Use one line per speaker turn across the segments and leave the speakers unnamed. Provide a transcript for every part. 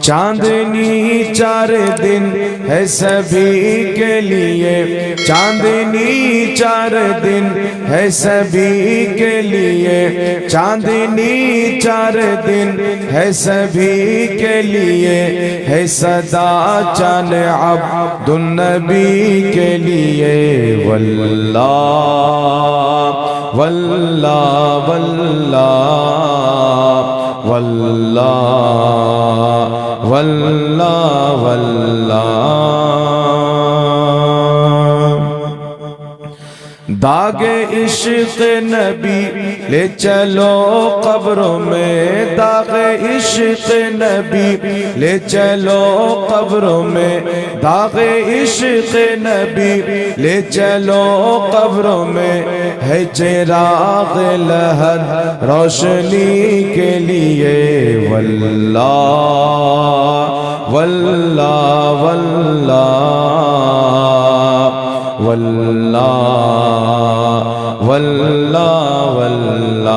چاندنی چار دن ہے سبھی کے لیے۔ چاندنی چار دن ہے سبھی کے لیے چاندنی چار دن۔ ہے سبھی کے لیے ہے صدا چان عبد النبی کے لیے۔ واللہ واللہ واللہ واللہ واللہ واللہ۔ داغ عشق نبی، لے چلو قبروں میں داغ عشق نبی، لے چلو قبروں میں داغ عشق نبی، لے چلو قبروں میں ہے چراغ لہر روشنی کے لیے۔ واللہ واللہ واللہ۔ വല്ല വല്ല വല്ല.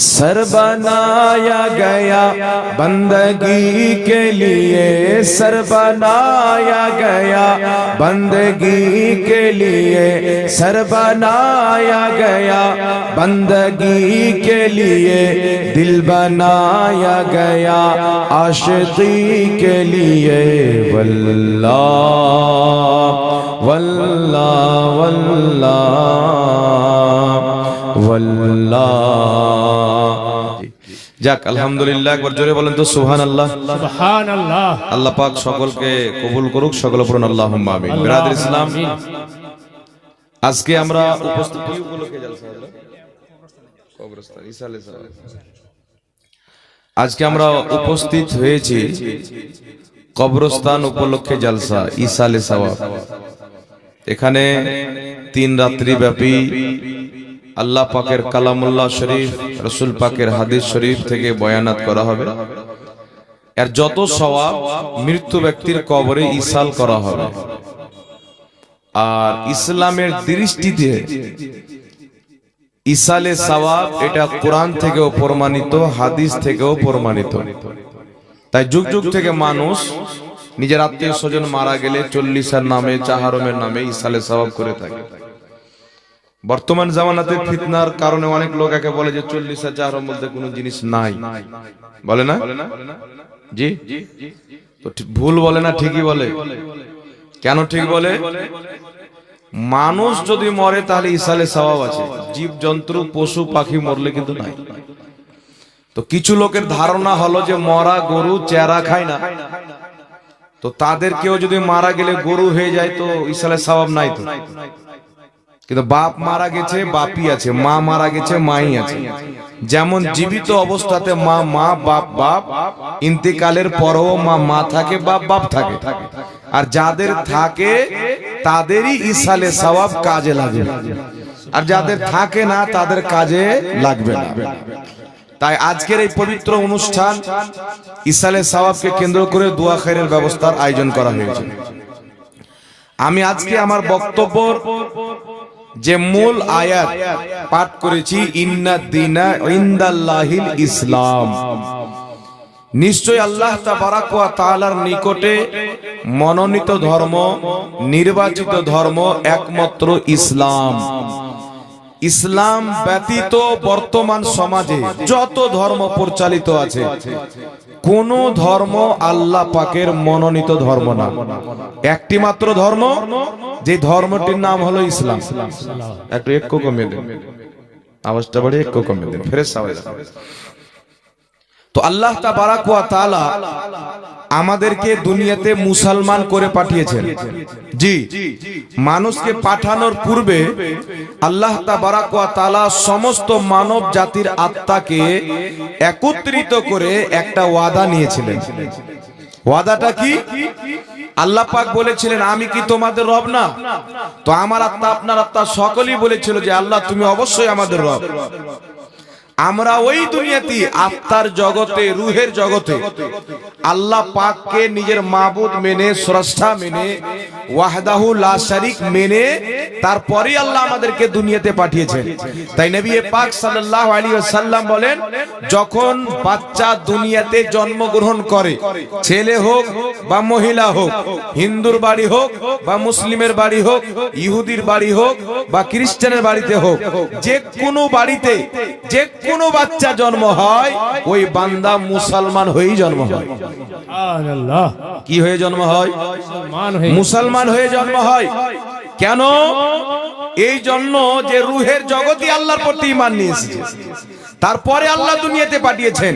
سر بنایا گیا بندگی کے لیے، سر بنایا گیا بندگی کے لیے، سر بنایا گیا بندگی کے لیے، دل بنایا گیا عاشقی کے لیے۔ واللہ واللہ واللہ۔ যাক আলহামদুলিল্লাহ একবার জোরে বলেন তো সুহান আল্লাহ
আল্লাহ
পাক সকলকে কবুল করুক সকল পূরণ আল্লাহ আমিন ইসলাম। আজকে আমরা উপস্থিত। আজকে আমরা উপস্থিত হয়েছি কবরস্থান উপলক্ষে জালসা ইসালে সওয়াব এখানে তিন রাত্রি ব্যাপী আল্লাহ পাকের কালামুল্লাহ শরীফ, রসুল পাকের হাদিস শরীফ থেকে বয়ানাত করা হবে। এর যত সওয়াব মৃত্যু ব্যক্তির কবরে ইসাল করা হবে। আর ইসলামের দৃষ্টিতে ইসালে সওয়াব এটা কোরআন থেকেও প্রমাণিত, হাদিস থেকেও প্রমাণিত। তাই যুগ যুগ থেকে মানুষ নিজের আত্মীয় স্বজন মারা গেলে চল্লিশের নামে, চাহারমের নামে ইসালে সওয়াব করে থাকে। বর্তমান জামানাতে ফিতনার কারণে অনেক লোক একে বলে যে চল্লিশ চাহারম মধ্যে কোনো জিনিস নাই। বলে না? জি? তো ভুল বলে না ঠিকই বলে কেন ঠিক বলে? মানুষ যদি মরে তাহলে ইসালে স্বভাব আছে। জীব জন্তু পশু পাখি মরলে কিন্তু নাই। তো কিছু লোকের ধারণা হলো যে মরা গরু চেরা খায় না। তো তাদের কেউ যদি মারা গেলে গরু হয়ে যায় তো ইসালে স্বভাব নাই তো। কিন্তু বাপ মারা গেছে, বাপই আছে, মা মারা গেছে, মাই আছে। যেমন জীবিত অবস্থাতে মা মা, বাপ বাপ, ইন্তেকালের পরও মা মা থাকে, বাপ বাপ থাকে। আর যাদের থাকে, তাদেরই ইসালে সওয়াব কাজে লাগে আর যাদের থাকে না, তাদের কাজে লাগবে না। তাই আজকের এই পবিত্র অনুষ্ঠান ইসালে সওয়াবকে কেন্দ্র করে দোয়া খাইরের ব্যবস্থার আয়োজন করা হয়েছে। আমি আজকে আমার বক্তব্য যে মূল আয়াত পাঠ করেছি, ইন্না দিনা ইন্দাল্লাহিল ইসলাম। নিশ্চয় আল্লাহ তাআলার নিকটে মনোনীত ধর্ম, নির্বাচিত ধর্ম একমাত্র ইসলাম। ইসলাম ব্যতীত বর্তমান সমাজে যত ধর্ম পরিচালিত আছে কোন ধর্ম আল্লাহ পাকের মনোনীত ধর্ম না। একটি মাত্র ধর্ম, যে ধর্মটির নাম হলো ইসলাম। একটু এক কমে দেন। আওয়াজটা বাড়ি এক কমে দেন। ফেরেস আওয়াজ তো আল্লাহ তাবারাক ওয়া তাআলা আমাদেরকে দুনিয়াতে মুসলমান করে পাঠিয়েছেন। জি। মানুষকে পাঠানোর পূর্বে আল্লাহ তাআলা সমস্ত মানব জাতির আত্মাকে একত্রিত করে একটা ওয়াদা নিয়েছিলেন। ওয়াদাটা কি? আল্লাহ পাক বলেছিলেন আমি কি তোমাদের রব না? তো আমার আত্মা আপনার আত্মা সকলেই বলেছিল যে আল্লাহ তুমি অবশ্যই আমাদের রব। আমরা ওই দুনিয়াতে আত্মার জগতে, রুহের জগতে। আল্লাহ পাককে নিজের মাবুদ মেনে, স্রষ্টা মেনে, ওয়াহদাহু লা শারিক মেনে তারপরে আল্লাহ আমাদেরকে দুনিয়াতে পাঠিয়েছেন। তাই নবী পাক সাল্লাল্লাহু আলাইহি ওয়াসাল্লাম বলেন, যখন বাচ্চা দুনিয়াতে জন্মগ্রহণ করে, ছেলে হোক বা মহিলা হোক, হিন্দুর বাড়ি হোক বা মুসলিমের বাড়ি হোক, ইহুদির বাড়ি হোক বা খ্রিস্টানের বাড়িতে হোক, যে কোনো বাড়িতে, যে কোনো বাচ্চা জন্ম হয় ওই বান্দা মুসলমান হয়েই জন্ম হয়। কি হয়ে জন্ম হয়? মুসলমান হয়ে জন্ম হয়। কেন? এই জন্য যে রুহের জগতই আল্লাহর প্রতি ইমান নিয়েছে তারপরে আল্লাহ দুনিয়াতে পাঠিয়েছেন।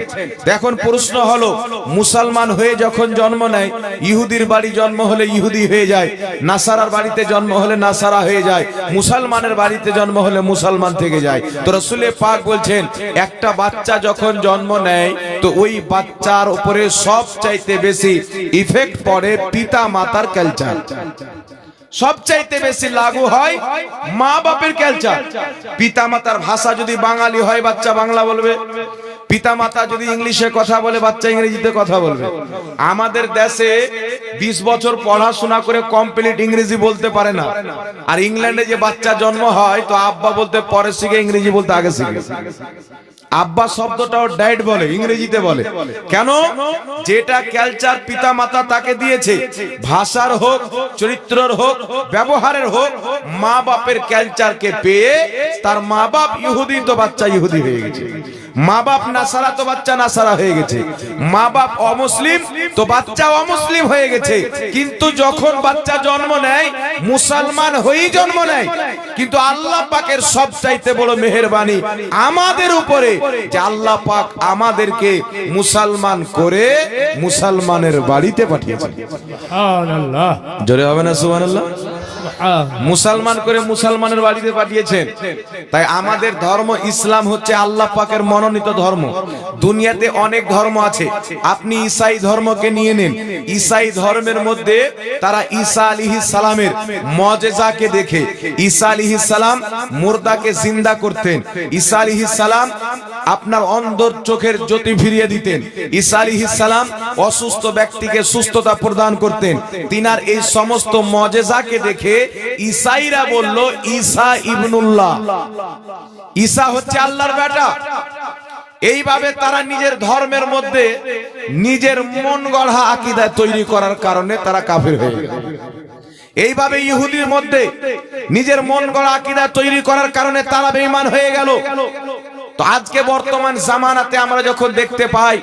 এখন প্রশ্ন হলো, মুসলমান হয়ে যখন জন্ম নেয়, ইহুদির বাড়ি জন্ম হলে ইহুদি হয়ে যায়, নাসারার বাড়িতে জন্ম হলে নাসারা হয়ে যায়, মুসলমানের বাড়িতে জন্ম হলে মুসলমান থেকে যায়। তো রসুলে পাক বলছেন, একটা বাচ্চা যখন জন্ম নেয়, তো ওই বাচ্চার উপরে সব চাইতে বেশি ইফেক্ট পড়ে পিতা মাতার কালচার সবচাইতে বেশি লাগু হয় মা বাপের কালচার পিতা মাতার ভাষা যদি বাঙালি হয়, বাচ্চা বাংলা বলবে। পিতা মাতা যদি ইংলিশে কথা বলে, বাচ্চা ইংরেজিতে কথা বলবে। আমাদের দেশে ২০ বছর পড়াশোনা করে কমপ্লিট ইংরেজি বলতে পারে না। আর ইংল্যান্ডে যে বাচ্চা জন্ম হয়, তো আব্বা বলতে পরে শিখে ইংরেজি বলতে আগে শিখে। আব্বা শব্দটাও ডাইট বলে, ইংরেজিতে বলে। কেন? যেটা ক্যালচার পিতা মাতা তাকে দিয়েছে, ভাষার হোক, চরিত্রর হোক, ব্যবহারের হোক, মা বাপের ক্যালচারকে পেয়ে তার মা বাপ ইহুদি তো বাচ্চা ইহুদি হয়ে গেছে। মা বাপ নাসারা তো বাচ্চা নাসারা হয়ে গেছে। মা বাপ অমুসলিম তো বাচ্চা অমুসলিম হয়ে গেছে। কিন্তু যখন বাচ্চা জন্ম নেয়, মুসলমান হয়েই জন্ম নেয়। কিন্তু আল্লাহ পাকের সব চাইতে বড় মেহেরবানি আমাদের উপরে যে আল্লাহ পাক আমাদেরকে মুসলমান করে মুসলমানের বাড়িতে পাঠিয়েছে জোরে হবে না সুবহানাল্লাহ? মুসলমান করে মুসলমানের বাড়িতে পাঠিয়েছেন। তাই আমাদের ধর্ম ইসলাম হচ্ছে আল্লাহ পাকের মনোনীত ধর্ম। দুনিয়াতে অনেক ধর্ম আছে। আপনি ইসাই ধর্মকে নিয়ে নেন। ইসাই ধর্মের মধ্যে তারা ঈসা আলিহি সালামের মজেজাকে দেখে। ঈসা আলিহি সালাম মুর্দাকে জিন্দা করতেন। ঈসা আলিহি সালাম আপনার অন্ধর চোখের জ্যোতি ফিরিয়ে দিতেন। ঈসা আলিহি সালাম অসুস্থ ব্যক্তিকে সুস্থতা প্রদান করতেন। তিনার এই সমস্ত মজেজাকে দেখে ইসাইরা বলল, ঈসা ইবনুল্লাহ। ঈসা হচ্ছে আল্লাহর বেটা। এইভাবে তারা নিজের ধর্মের মধ্যে নিজের মন গড়া আকিদা তৈরি করার কারণে তারা কাফির হয়ে গেল। এইভাবে ইহুদির মধ্যে নিজের মন গড়া আকিদা তৈরি করার কারণে তারা বেঈমান হয়ে গেল। তো আজকে বর্তমান জামানাতে আমরা যখন দেখতে পাই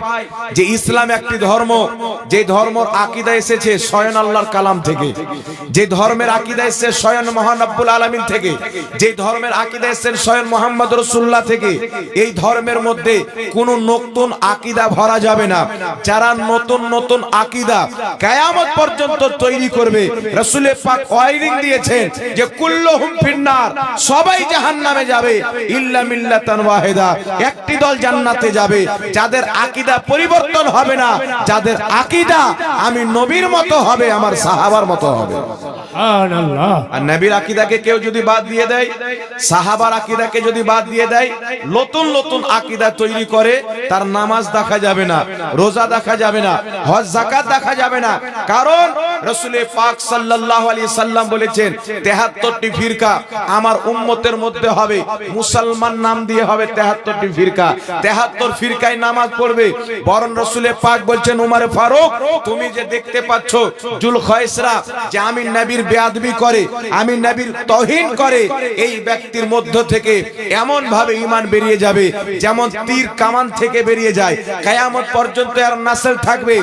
যে ইসলাম একটি ধর্ম, যে ধর্মর আকিদা এসেছে স্বয়ং আল্লাহর কালাম থেকে, যে ধর্মের আকিদা এসেছে স্বয়ং মহানব্বুল আলমিন থেকে, যে ধর্মের আকিদা এসেছেন স্বয়ং মোহাম্মদ রসুল্লাহ থেকে, এই ধর্মের মধ্যে কোনো নতুন আকিদা ভরা যাবে না। যারা নতুন নতুন আকিদা কায়ামত পর্যন্ত তৈরি করবে, রসুলের পাক ওয়াইরিং দিয়েছেন যে কুল্লুহুম ফিন্নার, সবাই জাহান্নামে যাবে, ইল্লা মিল্লাতান ওয়াহিদা। একটি দল জান্নাতে যাবে, যাদের আকিদা পরিবর্তন হবে না, যাদের আকিদা আমি নবীর মতো হবে, আমার সাহাবার মতো হবে। বলেছেন 73টি ফিরকা আমার উম্মতের মধ্যে হবে, মুসলমান নাম দিয়ে হবে 73টি ফিরকা। 73 ফিরকায় নামাজ পড়বে, বরং রসুলের পাক বলছেন, উমারে ফারুক, তুমি যে দেখতে পাচ্ছ জুল যে আমি বেয়াদবি করে, আমি নবীর তহিন করে, এই ব্যক্তির মধ্য থেকে এমন ভাবে ইমান বেরিয়ে যাবে যেমন তীর কামান থেকে বেরিয়ে যায়। কায়ামত পর্যন্ত আর নাসেল থাকবে।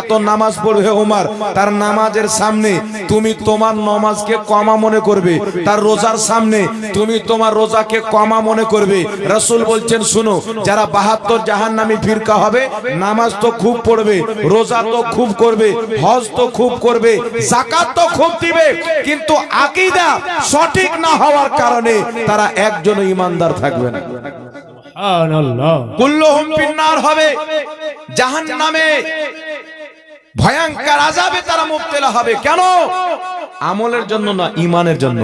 এত নামাজ পড়বে ওমর, তার নামাজের সামনে তুমি তোমার নামাজকে কমা মনে করবে। তার রোজার সামনে তুমি তোমার রোজাকে কমা মনে করবে। রসুল বলছেন, শুনো, যারা বাহাত্তর জাহান নামী ফিরকা হবে, নামাজ তো খুব পড়বে, রোজা তো খুব করবে, হজ তো খুব করবে জাকাত তো খুব দিবে। কিন্তু আকিদা সঠিক না হওয়ার কারণে তারা একজন ইমানদার থাকবে না। কুল্লুহুম ফিন্নার হবে জাহান্নামে। ভয়ঙ্কর আযাবে তারা মুবতলা হবে। কেন? আমলের জন্য না ইমানের জন্য।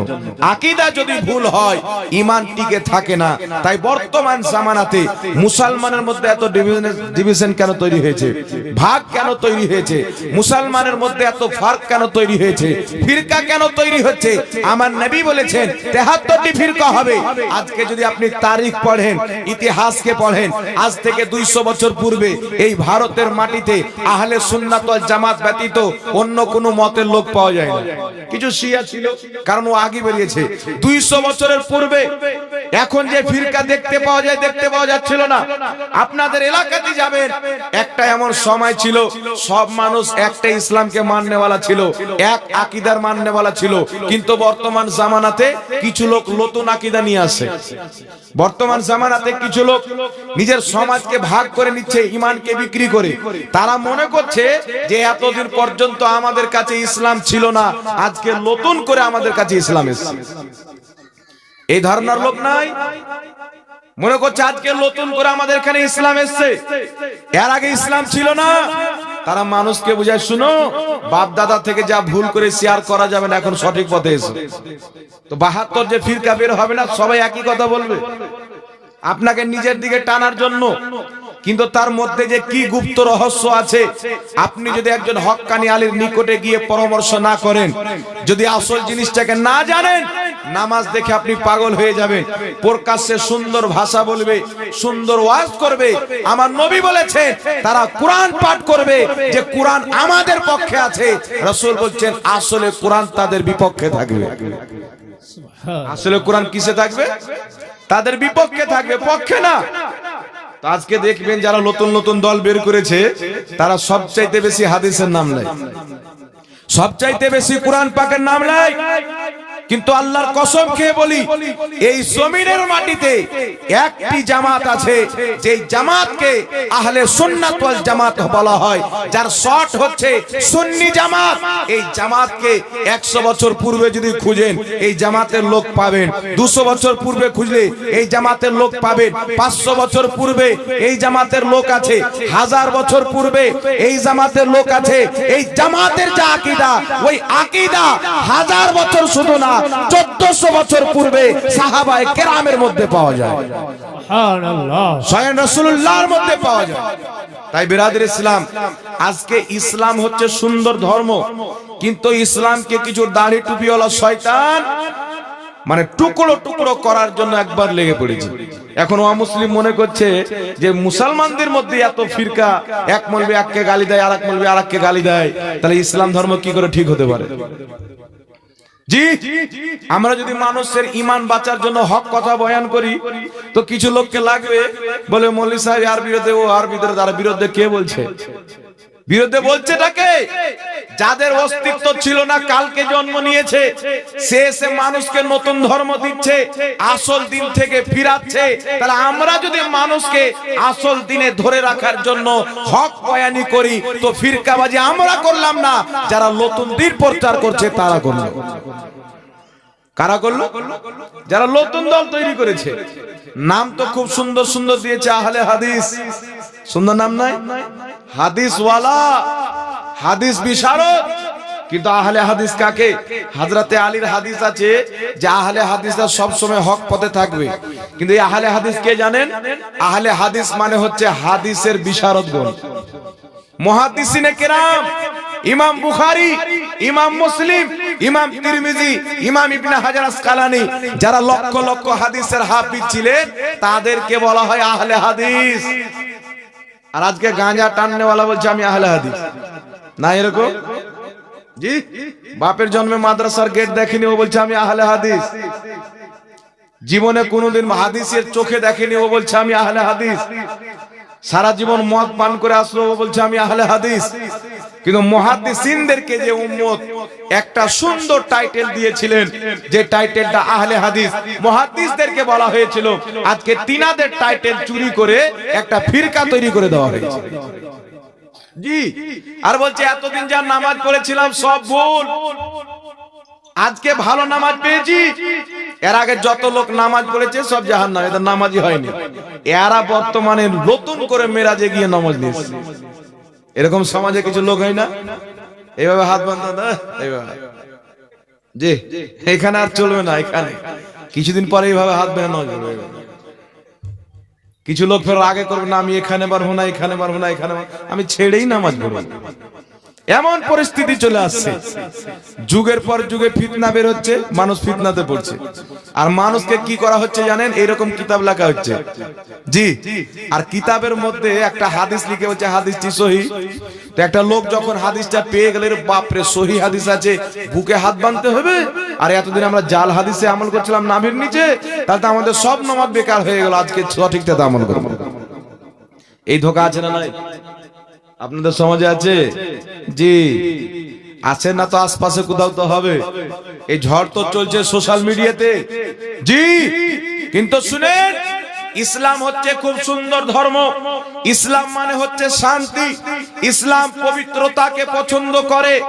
আকিদা যদি ভুল হয় ইমান টিকে থাকে না। তাই বর্তমান জামানাতে মুসলমানের মধ্যে এত ডিভিশন কেন তৈরি হয়েছে? ভাগ কেন তৈরি হয়েছে? মুসলমানের মধ্যে এত ফার্ক কেন তৈরি হয়েছে? ফিরকা কেন তৈরি হচ্ছে? আমার নবী বলেছেন, তেহাত্তরটি ফিরকা হবে। আজকে যদি আপনি তারিখ পড়েন, ইতিহাসকে পড়েন, আজ থেকে দুইশো বছর পূর্বে এই ভারতের মাটিতে আহলে সুন্নাত ওয়াল জামাত ব্যতীত অন্য কোনো মতের লোক পাওয়া যায় না। কিছু শিয়া ছিল, কারণ ও আগে বেরিয়েছে। দুইশো বছরের পূর্বে এখন যে ফিরকা দেখতে পাওয়া যায়, দেখতে পাওয়া যাচ্ছিল না। আপনাদের এলাকাতে যাবেন। একটা এমন সময় ছিল, সব মানুষ একটা ইসলামকে মাননেওয়ালা ছিল, এক আকিদার মাননেওয়ালা ছিল। কিন্তু বর্তমান জামানাতে কিছু লোক নতুন আকিদা নিয়ে আসে। বর্তমান জামানাতে কিছু লোক নিজের সমাজকে ভাগ করে নিচ্ছে ইমানকে বিক্রি করে। তারা মনে করছে যে এতদিন পর্যন্ত আমাদের কাছে ইসলাম ছিল না, আজকে নতুন করে আমাদের কাছে ইসলাম এসেছে। এই ধারণার লোক নাই? মনে করছে আজকে নতুন করে আমাদের এখানে ইসলাম এসছে। এর আগে ইসলাম ছিল না। তারা মানুষকে বুঝায়, শুনো বাপ দাদা থেকে যা ভুল করে শেয়ার করা যাবে না, এখন সঠিক পথে এসে। তো বাহাত্তর যে ফিরকা বের হবে না, সবাই একই কথা বলবে। আপনাকে নিজের দিকে টানার জন্য কিন্তু তার মধ্যে যে কি গুপ্ত রহস্য আছে, আপনি যদি একজন হক্কানি আলীর নিকটে গিয়ে পরামর্শ না করেন, যদি আসল জিনিসটাকে না জানেন, নামাজ দেখে আপনি পাগল হয়ে যাবেন। প্রকাশ্যে সুন্দর ভাষা বলবে, সুন্দর ওয়াজ করবে। আমার নবী বলেছেন, তারা কোরআন পাঠ করবে, যে কোরআন আমাদের পক্ষে আছে। রসুল বলছেন, আসলে কোরআন তাদের বিপক্ষে থাকবে। আসলে কোরআন কিসে থাকবে? তাদের বিপক্ষে থাকবে, পক্ষে না। তো আজকে দেখবেন যারা নতুন নতুন দল বের করেছে, তারা সবচাইতে বেশি হাদিসের নাম নেয়। সবচাইতে বেশি কোরআন পাকের নাম নেয়। কিন্তু আল্লাহর কসম খেয়ে বলি, এই জমিনের মাটিতে একটি জামাত আছে যে জামাতকে আহলে সুন্নাত ওয়াল জামাত বলা হয়, যার শর্ট হচ্ছে সুন্নি জামাত। এই জামাতকে 100 বছর পূর্বে যদি খুঁজেন, এই জামাতের লোক পাবেন। 200 বছর পূর্বে খুঁজলে এই জামাতের লোক পাবেন। 500 বছর পূর্বে এই জামাতের লোক আছে। হাজার বছর পূর্বে এই জামাতের লোক আছে। এই জামাতের যা আকীদা, ওই আকীদা হাজার বছর শুধু না চোদ্দশো বছর পূর্বে সাহাবায়ে কেরামের মধ্যে পাওয়া যায়। স্বয়ং রসুল্লাহর মধ্যে পাওয়া যায়। তাই বিরাদের ইসলাম আজকে ইসলাম হচ্ছে সুন্দর ধর্ম কিন্তু ইসলামকে কিছু দাড়ি টুপিওয়ালা শয়তান মানে টুকরো টুকরো করার জন্য একবার লেগে পড়েছে। এখন অমুসলিম মনে করছে যে মুসলমানদের মধ্যে এত ফিরকা এক মলবে এককে গালি দেয় আর এক মলবে আর এককে গালি দেয় তাহলে ইসলাম ধর্ম কি করে ঠিক হতে পারে? জি, আমরা যদি মানুষের ইমান বাঁচার জন্য হক কথা বয়ান করি, তো কিছু লোককে লাগবে, বলে মল্লিক সাহেব আর বিরোধে ও আর বিরোধে তার বিরুদ্ধে কে বলছে? বিরুদ্ধে বলছে তাকে যাদের অস্তিত্ব ছিল না, কালকে জন্ম নিয়েছে। সে এসে মানুষকে নতুন ধর্ম দিচ্ছে, আসল দিন থেকে ফিরাচ্ছে। তাহলে আমরা যদি মানুষকে আসল দিনে ধরে রাখার জন্য হক বয়ানি করি, তো ফিরকাবাজি আমরা করলাম না। যারা নতুন দিন প্রচার করছে, তারা করল। কারা করল? যারা নতুন দল তৈরি করেছে। নাম তো খুব সুন্দর সুন্দর দিয়েছে আহলে হাদিস। সুন্দর নাম নাই? হাদিস ওয়ালা হাদিস বিশারদ। কিন্তু আহলে হাদিস কাকে? হাজরাতে আলীর হাদিস আছে যে আহলে হাদিসরা সব সময় হক পথে থাকবে। কিন্তু এই আহলে হাদিস কে জানেন? আহলে হাদিস মানে হচ্ছে হাদিসের বিশারদগণ মহাদিসিনে কেরাম, ইমাম বুখারী, ইমাম মুসলিম, ইমাম তিরমিজি, ইমাম ইবনে হাজার আসকালানি, যারা লক্ষ লক্ষ হাদিসের হাফিজ ছিলেন, তাদেরকে বলা হয় আহলে হাদিস। আর আজকে গাঁজা টাননেওয়ালা বলছে, আমি আহলে হাদিস। না এরকম? জি? বাপের জন্মে মাদ্রাসার গেট দেখেনি, ও বলছে, আমি আহলে হাদিস। জীবনে কোনোদিন হাদিসের চোখে দেখেনি, ও বলছে, আমি আহলে হাদিস। সারা জীবন মদ পান করে আসলো, ও বলছে, আমি আহলে হাদিস। কিন্তু মহাদিসিনদেরকে যে উম্মত, একটা সুন্দর টাইটেল দিয়েছিলেন, যে টাইটেলটা আহলে হাদিস। মহাদিসদেরকে বলা হয়েছিল, আজকে তিনাদের টাইটেল চুরি করে একটা ফিরকা তৈরি করে দেওয়া হয়েছে। জি। আর বলছে, এতদিন যা নামাজ পড়েছিলাম, সব ভুল। আজকে ভালো নামাজ পেয়েছি। এর আগে যত লোক নামাজ পড়েছে, সব জাহান নাম নামাজই হয়নি। এরা বর্তমানে নতুন করে মেরাজে গিয়ে নামাজ নিয়েছে। এরকম সমাজে কিছু লোক হয় না? এইভাবে হাত বান্ধা যে এখানে আর চলবে না, এখানে। কিছুদিন পরে এইভাবে হাত হয়ে গেল। কিছু লোক ফের, আগে করবে না, আমি এখানে পারব না, এখানে পারব না, এখানে আমি ছেড়েই নামাজ পড়ব এমন পরিস্থিতি চলে আসছে। যুগের পর যুগে ফিতনা বের হচ্ছে, মানুষ ফিতনাতে পড়ছে। আর মানুষকে কি করা হচ্ছে জানেন? এরকম কিতাব লেখা হচ্ছে। জি, আর কিতাবের মধ্যে একটা হাদিস লিখে হচ্ছে হাদিসটি সহি। তো একটা লোক যখন হাদিসটা পেয়ে গেলে বাপরে, সহি হাদিস আছে, বুকে হাত বাঁধতে হবে। আর এতদিন আমরা জাল হাদিসে আমল করছিলাম নাভির নিচে, তাহলে তো আমাদের সব নমাজ বেকার হয়ে গেল। আজকে সঠিকটাতে আমল করব। এই ধোকা আছে না নাই? আপনাদের সমাজে আছে? জি। আছে না তো আশপাশে কোথাও তো হবে। এই ঝড় তো চলছে সোশ্যাল মিডিয়াতে জি। কিন্তু শুনেন ইসলাম হচ্ছে খুব সুন্দর ধর্ম। ইসলাম মানে হচ্ছে শান্তি। ইসলাম পবিত্রতাকে পছন্দ করে,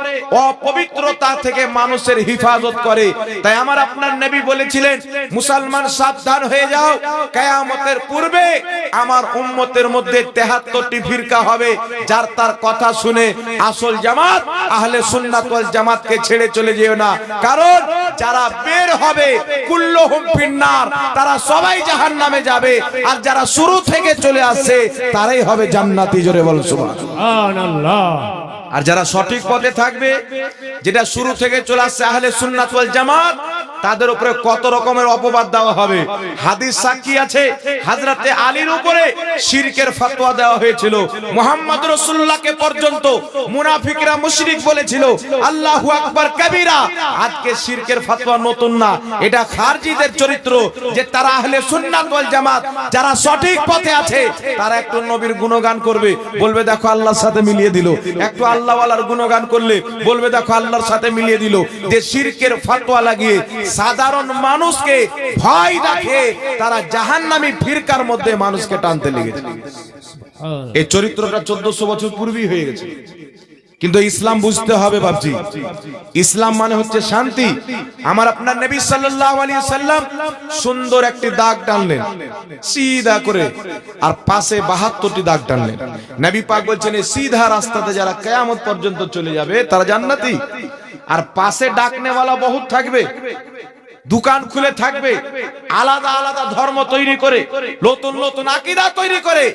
অপবিত্রতা থেকে মানুষের হিফাজত করে। তাই আমার আপনার নবী বলেছিলেন, মুসলমান সাবধান হয়ে যাও, কেয়ামতের পূর্বে আমার উম্মতের মধ্যে তেহাত্তরটি ফিরকা হবে। যার তার কথা শুনে আসল জামাত, আহলে সুন্নাত জামাতকে ছেড়ে চলে যেও না। কারণ যারা বের হবে, কুল্লুহুম ফিন্নার, তারা সবাই জাহান্নামে যাবে। আর যারা শুরু থেকে চলে আসছে তারাই হবে জান্নাতি জোরে বল সুবহানাল্লাহ। আর যারা সঠিক পথে থাকবে যেটা শুরু থেকে চলে আসছে আহলে সুন্নাত ওয়াল জামাত তাদের উপরে কত রকমের অপবাদ দেওয়া হবে? হাদিস সাক্ষী আছে, হাজরাতে আলীর উপরে শিরকের ফতোয়া দেওয়া হয়েছিল। মোহাম্মদ রসুল্লাহকে পর্যন্ত মুনাফিকরা মুশরিক বলেছিল, আল্লাহু আকবার কবিরা। আজকে শিরকের ফতোয়া নতুন না। এটা খারজিদের চরিত্র যে তারা আহলে সুন্নাত ওয়াল জামাত, যারা সঠিক পথে আছে, তারা একটু নবীর গুণগান করবে। বলবে, দেখো, আল্লাহর সাথে মিলিয়ে দিল। একটু আল্লাহওয়ালার গুণগান করলে বলবে, দেখো, আল্লাহর সাথে মিলিয়ে দিল। যে শিরকের ফতোয়া লাগিয়ে সাধারণ মানুষকে ভয় দেখে তারা জাহান্নামী ফিরকার মধ্যে মানুষকে টানতে লেগেছে এই চরিত্রটা চোদ্দশো বছর পূর্বেই হয়ে গেছে। কিন্তু ইসলাম বুঝতে হবে বাবজি ইসলাম মানে হচ্ছে শান্তি। আমার আপনার নবী সাল্লাল্লাহু আলাইহি সাল্লাম সুন্দর একটি দাগ টানলেন, সিধা করে, আর পাশে 72টি দাগ টানলেন। নবী পাক বলছেন সিধা রাস্তাতে যারা কিয়ামত পর্যন্ত চলে যাবে, তারা জান্নাতি? আর পাশে ডাকনেওয়ালা বহুত থাকবে। দোকান খুলে থাকবে। আলাদা আলাদা ধর্ম তৈরি করে নতুন নতুন আকিদা তৈরি করে।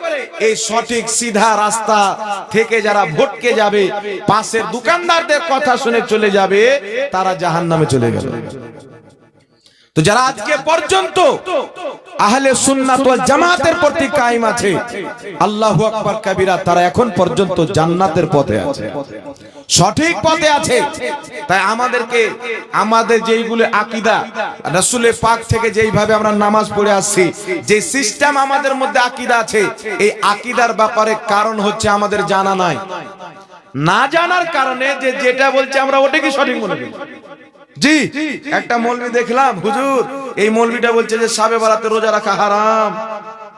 এই সঠিক সিধা রাস্তা থেকে যারা ভটকে যাবে পাশের দোকানদারদের কথা শুনে চলে যাবে তারা জাহান নামে চলে গেল। তো যারা আজকে পর্যন্ত আহলে সুন্নাত ওয়াল জামাতের প্রতি কায়েম আছে আল্লাহু আকবার কবিরা তারা এখন পর্যন্ত জান্নাতের পথে আছে। সঠিক পথে আছে। তাই আমাদেরকে আমাদের যেইগুলো আকিদা রাসূলে পাক থেকে যেইভাবে আমরা নামাজ পড়ে আসছি যে সিস্টেম আমাদের মধ্যে আকিদা আছে এই আকিদার ব্যাপারে কারণ হচ্ছে আমাদের জানা নাই। না জানার কারণে যে যেটা বলছে আমরা ওটাকে সঠিক মনে করি জি একটা মৌলবি দেখলাম হুজুর এই মৌলবিটা বলছে যে সাবে বারাতে রোজা রাখা হারাম।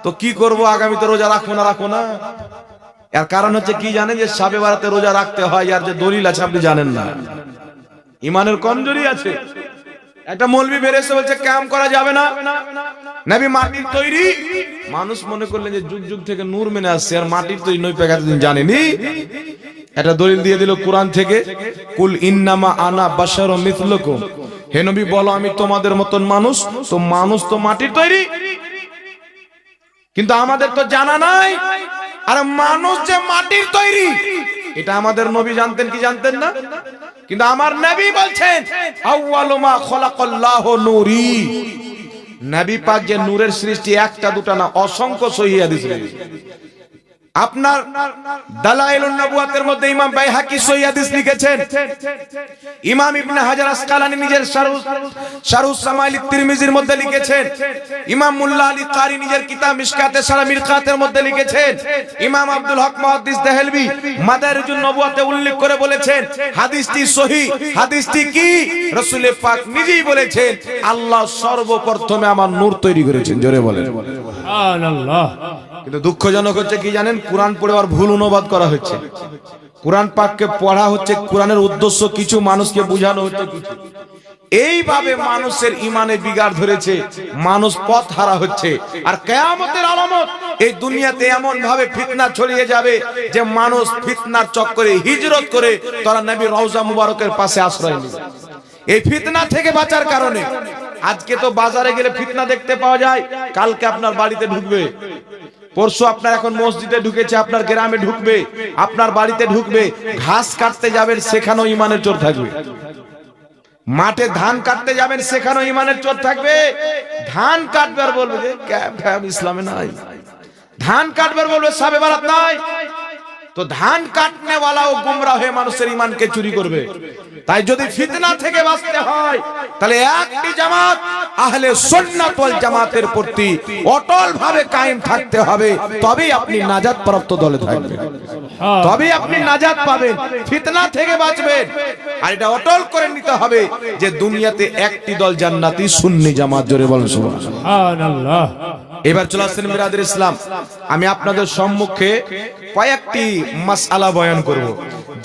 তো কি করব আগামীতে রোজা রাখব না রাখব না? এর কারণ হচ্ছে কি জানেন যে সাবে বারাতে রোজা রাখতে হয়, আর যে দলিল আছে আপনি জানেন না। ইমানের কমজোরি আছে। একটা মৌলবি বেরেছে বলছে, ক্যাম করা যাবে না। নবী মাটির তৈরি। মানুষ মনে করলেন যে যুগ যুগ থেকে নূর মেনে আসছে, আর মাটির তৈরি নই এতদিন জানেনি। একটা দলিল দিয়ে দিল কোরআন থেকে, কুল ইন্নামা আনা বাশার মিথলুকুম। হে নবী, বলো, আমি তোমাদের মতন মানুষ, তো মানুষ তো মাটির তৈরি। কিন্তু আমাদের তো জানা নাই। আর মানুষ যে মাটির তৈরি, এটা আমাদের নবী জানতেন কি জানতেন না? কিন্তু আমার নবী বলছেন আউয়ালুমা খলাকাল্লাহু নূরি। নবী পাক যে নূরের সৃষ্টি, একটা দুটা না, অসংখ্য সহিহ হাদিস রয়েছে। আপনার দালাইলুন নবুয়াতের মধ্যে ইমাম বাইহাকি সহিহ হাদিস লিখেছেন। ইমাম ইবনে হাজার আসকালানি নিজের শারুস শারুস সামাইলি তিরমিজির মধ্যে লিখেছেন। ইমাম মুল্লা আলী কারি নিজের কিতাব মিশকাতে সারা মিরকাতের মধ্যে লিখেছেন। ইমাম আব্দুল হক মুহাদ্দিস দেহলভি মাদারিজুন নবুয়াতে উল্লেখ করে বলেছেন হাদিসটি সহিহ হাদিসটি কি? রাসূল পাক নিজেই বলেছেন আল্লাহ সর্বপ্রথমে আমার নূর তৈরি করেছেন জোরে বলেন।
সুবহানাল্লাহ।
কিন্তু দুঃখজনক হচ্ছে কি জানেন? কোরআন পড়ে আর ভুল অনুবাদ করা হচ্ছে। কোরআন পাককে পড়া হচ্ছে, কোরআনের উদ্দেশ্য কিছু মানুষকে বোঝানো হচ্ছে কিছু। এইভাবে মানুষের ইমানে বিগার ধরেছে, মানুষ পথ হারা হচ্ছে। আর কেয়ামতের আলামত, এই দুনিয়াতে এমন ভাবে ফিতনা ছড়িয়ে যাবে যে মানুষ ফিতনার চক্করে হিজরত করে তারা নবী রওজা মুবারকের পাশে আশ্রয় নেবে। এই ফিতনা থেকে বাঁচার কারণে আজকে তো বাজারে গেলে ফিতনা দেখতে পাওয়া যায়, কালকে আপনার বাড়িতে ঢুকবে। পরশু আপনার এখন মসজিদে ঢুকেছে, আপনার গ্রামে ঢুকবে, আপনার বাড়িতে ঢুকবে, ঘাস কাটতে যাবেন, সেখানেও ইমানের চোর থাকবে। মাঠে ধান কাটতে যাবেন, সেখানেও ইমানের চোর থাকবে। ধান কাটবে আর বলবে ইসলামে নাই। ধান কাটবে বলবে সাবে বারাত নাই। তো ধান কাটনে ও গুমরা হয়ে মানুষের ইমানকে চুরি করবে। তাই যদি ফিতনা থেকে বাঁচতে হয় তাহলে একটি জামাত আহলে সুন্নাত ওয়াল জামাতের প্রতি অটল ভাবে কায়েম থাকতে হবে। তবেই আপনি নাজাত প্রাপ্ত দলে থাকবেন। তবেই আপনি নাজাত পাবেন ফিতনা থেকে বাঁচবেন। আর এটা অটল করে নিতে হবে যে দুনিয়াতে একটি দল জান্নাতি সুন্নি জামাত জোরে বলেন সুবহানাল্লাহ। এবার চলে আসছেন মিরাদের ইসলাম। আমি আপনাদের সম্মুখে কয়েকটি মাসআলা বয়ান করব।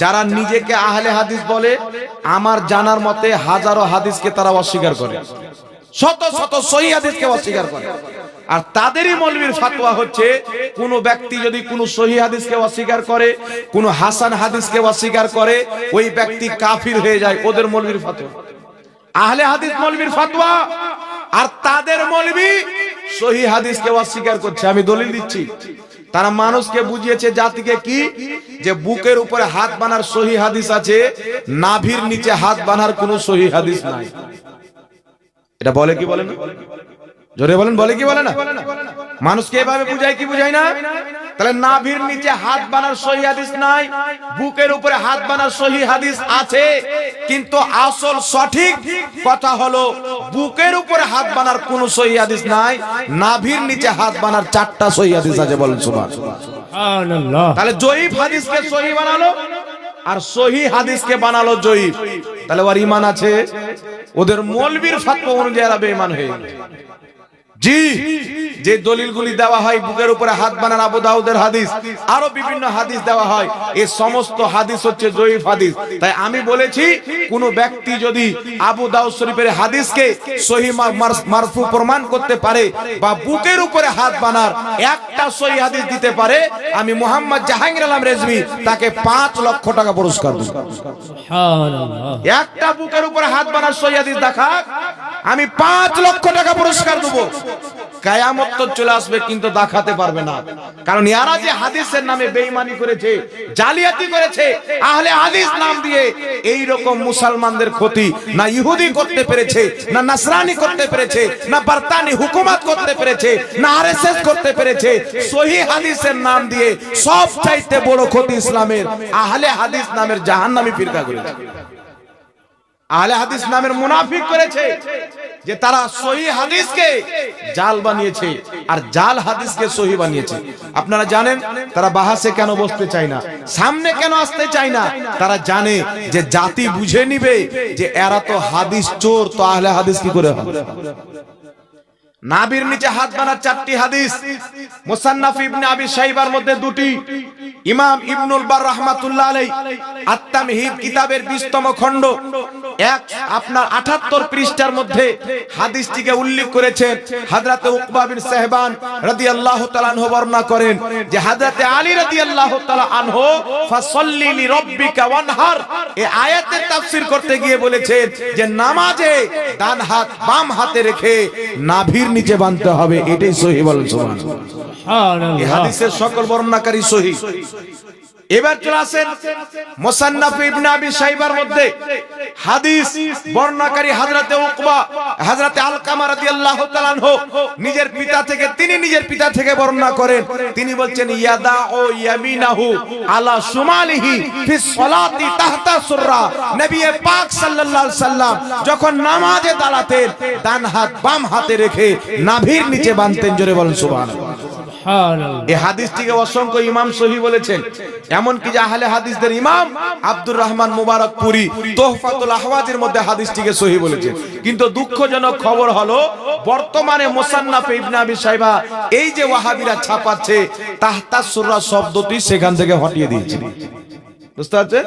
যারা নিজেকে আহলে হাদিস বলে, আমার জানার মতে হাজারো হাদিসকে তারা অস্বীকার করে। শত শত সহি হাদিসকে অস্বীকার করে। আর তাদেরই মৌলবীর ফাতোয়া হচ্ছে, কোন ব্যক্তি যদি কোনো সহি হাদিসকে অস্বীকার করে, কোন হাসান হাদিসকে অস্বীকার করে, ওই ব্যক্তি কাফির হয়ে যায়, ওদের মৌলবীর ফাতোয়া আহলে হাদিস মৌলবীর ফাতোয়া আর তাদের মলবি সহি হাদিসকে অস্বীকার করছে। আমি দলিল দিচ্ছি। তারা মানুষকে বুঝিয়েছে, জাতিকে কি? যে বুকের উপরে হাত বানার সহি হাদিস আছে, নাভির নিচে হাত বানার কোনো সহি হাদিস নাই। এটা বলে কি বলে না? জোরে বলেন, বলে কি বলে না? মানুষকে এভাবে বুঝায় কি বুঝায় না? তাহলে নাভির নিচে হাত বানার সহি হাদিস নাই বুকের উপরে হাত বানার সহি হাদিস আছে কিন্তু আসল সঠিক কথা হলো বুকের উপরে হাত বানার কোন সহি হাদিস নাই নাভির নিচে হাত বানার চারটা সহি হাদিস আছে বলেন সুবহান।
সুবহানাল্লাহ।
তাহলে জয়ীফ হাদিসকে সহি বানালো আর সহি হাদিসকে বানালো জয়ীফ। তাহলে ওর ইমান আছে ওদের মৌলবীর ফাতওয়া অনুযায়ী এরা বেঈমান হয়ে গেল। জি যে দলিলগুলি দেওয়া হয় বুকের উপরে হাত বানান আবু দাউদের হাদিস আরও বিভিন্ন হাদিস দেওয়া হয়। এই সমস্ত হাদিস হচ্ছে জয়ীফ হাদিস। তাই আমি বলেছি কোন ব্যক্তি যদি আবু দাউদ শরীফের হাদিসকে সহি মারফু প্রমাণ করতে পারে বা বুকের উপরে হাত বানার একটা সহি হাদিস দিতে পারে আমি মোহাম্মদ জাহাঙ্গীর আলম রেজমি তাকে পাঁচ লক্ষ টাকা পুরস্কার দেব। একটা বুকের উপরে হাত বানার সহি হাদিস দেখা আমি পাঁচ লক্ষ টাকা পুরস্কার দেবো। কায়ামত চলে আসবে, কিন্তু দেখাতে পারবে না। কারণ ইয়ারা যে হাদিসের নামে বেঈমানি করেছে, জালিয়াতি করেছে, আহলে হাদিস নাম দিয়ে এই রকম মুসলমানদের ক্ষতি না ইহুদি করতে পেরেছে, না নাসরানি করতে পেরেছে, না বার্তানি হুকুমত করতে পেরেছে, না আরএসএস করতে পেরেছে, সহি হাদিসের নাম দিয়ে সব চাইতে বড় ক্ষতি ইসলামের আহলে হাদিস নামের জাহান্নামী ফিরকা করেছে। আহলে হাদিস নামের মুনাফিক করেছে, যে তারা সহি হাদিসকে জাল বানিয়েছে আর জাল হাদিসকে সহি বানিয়েছে। আপনারা জানেন, তারা বাহাসে কেন বসতে চায় না? সামনে কেন আসতে চায় না? তারা জানে যে জাতি বুঝে নিবে যে এরা তো হাদিস চোর, তো আহলে হাদিস কি করে হবে? নাবির নিচে হাত বানার চারটি হাদিস। মুসান্নাফ ইবনে আবি শাইবার মধ্যে দুটি। ইমাম ইবনুল বার রাহমাতুল্লাহ আলাই আত-তামহিদ কিতাবের 20তম খণ্ড। এক আপনার 78 পৃষ্ঠার মধ্যে হাদিসটিকে উল্লেখ করেছেন হযরতে উকবা বিন সাহবান রাদিয়াল্লাহু তাআলা আনহু বর্ণনা করেন যে হযরতে আলী রাদিয়াল্লাহু তাআলা আনহু ফাসাল্লি লিরাব্বিকা ওয়ানহার। এই আয়াতের তাফসীর করতে গিয়ে বলেছেন যে নামাজে ডান হাত বাম হাতে রেখে নাভির নিচে বাঁধতে হবে এটাই সহি বলেন সুবহানাল্লাহ। এই হাদিসের সকল বর্ণনাকারী সহি। এবার চলে আসেন মোসান্নাফ ইবনে আবি শাইবার মধ্যে। হাদিস বর্ণনাকারী হযরতে উকবা হযরতে আলকামা রাদিয়াল্লাহু তাআলা আনহু, নিজের পিতা থেকে, তিনি নিজের পিতা থেকে বর্ণনা করেন। তিনি বলছেন ইয়াদা ও ইয়ামিনাহু আলা শুমালিহি ফি সলাতি তাহতা সুররা। নবী পাক সাল্লাল্লাহু আলাইহি সাল্লাম যখন নামাজে দাঁড়াতেন, ডান হাত বাম হাতে রেখে নাভির নিচে বাঁধতেন, জোরে বলেন সুবহানাল্লাহ। এই হাদিসটিকে অসংখ্য ইমাম বলেছেন। এমনকি হাদিসদের ইমাম আব্দুর রহমান মধ্যে হাদিসটিকে বলেছেন। কিন্তু দুঃখজনক খবর হলো, বর্তমানে এই যে ওয়াহাবিরা ছাপাচ্ছে তাহতা সুররা শব্দটি সেখান থেকে হটিয়ে দিয়েছে। বুঝতে পারছেন?